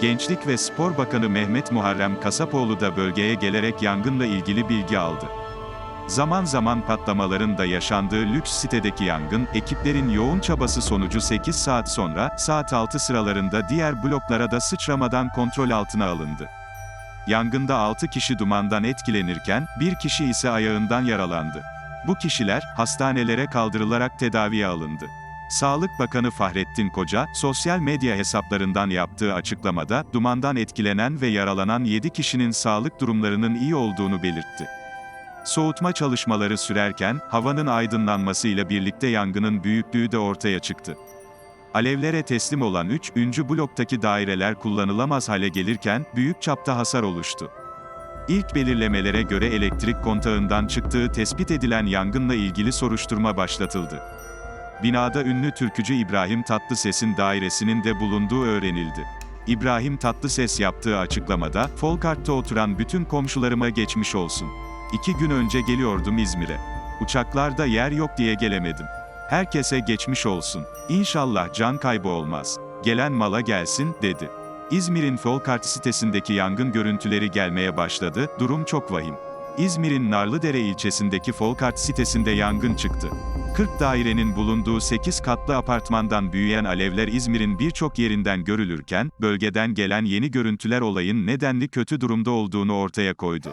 Gençlik ve Spor Bakanı Mehmet Muharrem Kasapoğlu da bölgeye gelerek yangınla ilgili bilgi aldı. Zaman zaman patlamaların da yaşandığı lüks sitedeki yangın, ekiplerin yoğun çabası sonucu 8 saat sonra, saat 6 sıralarında diğer bloklara da sıçramadan kontrol altına alındı. Yangında 6 kişi dumandan etkilenirken, bir kişi ise ayağından yaralandı. Bu kişiler, hastanelere kaldırılarak tedaviye alındı. Sağlık Bakanı Fahrettin Koca, sosyal medya hesaplarından yaptığı açıklamada, dumandan etkilenen ve yaralanan 7 kişinin sağlık durumlarının iyi olduğunu belirtti. Soğutma çalışmaları sürerken, havanın aydınlanmasıyla birlikte yangının büyüklüğü de ortaya çıktı. Alevlere teslim olan 3. bloktaki daireler kullanılamaz hale gelirken, büyük çapta hasar oluştu. İlk belirlemelere göre elektrik kontağından çıktığı tespit edilen yangınla ilgili soruşturma başlatıldı. Binada ünlü türkücü İbrahim Tatlıses'in dairesinin de bulunduğu öğrenildi. İbrahim Tatlıses yaptığı açıklamada, Folkart'ta oturan bütün komşularıma geçmiş olsun. İki gün önce geliyordum İzmir'e. Uçaklarda yer yok diye gelemedim. Herkese geçmiş olsun. İnşallah can kaybı olmaz. Gelen mala gelsin, dedi. İzmir'in Folkart sitesindeki yangın görüntüleri gelmeye başladı, durum çok vahim. İzmir'in Narlıdere ilçesindeki Folkart sitesinde yangın çıktı. 40 dairenin bulunduğu 8 katlı apartmandan büyüyen alevler İzmir'in birçok yerinden görülürken, bölgeden gelen yeni görüntüler olayın nedenli kötü durumda olduğunu ortaya koydu.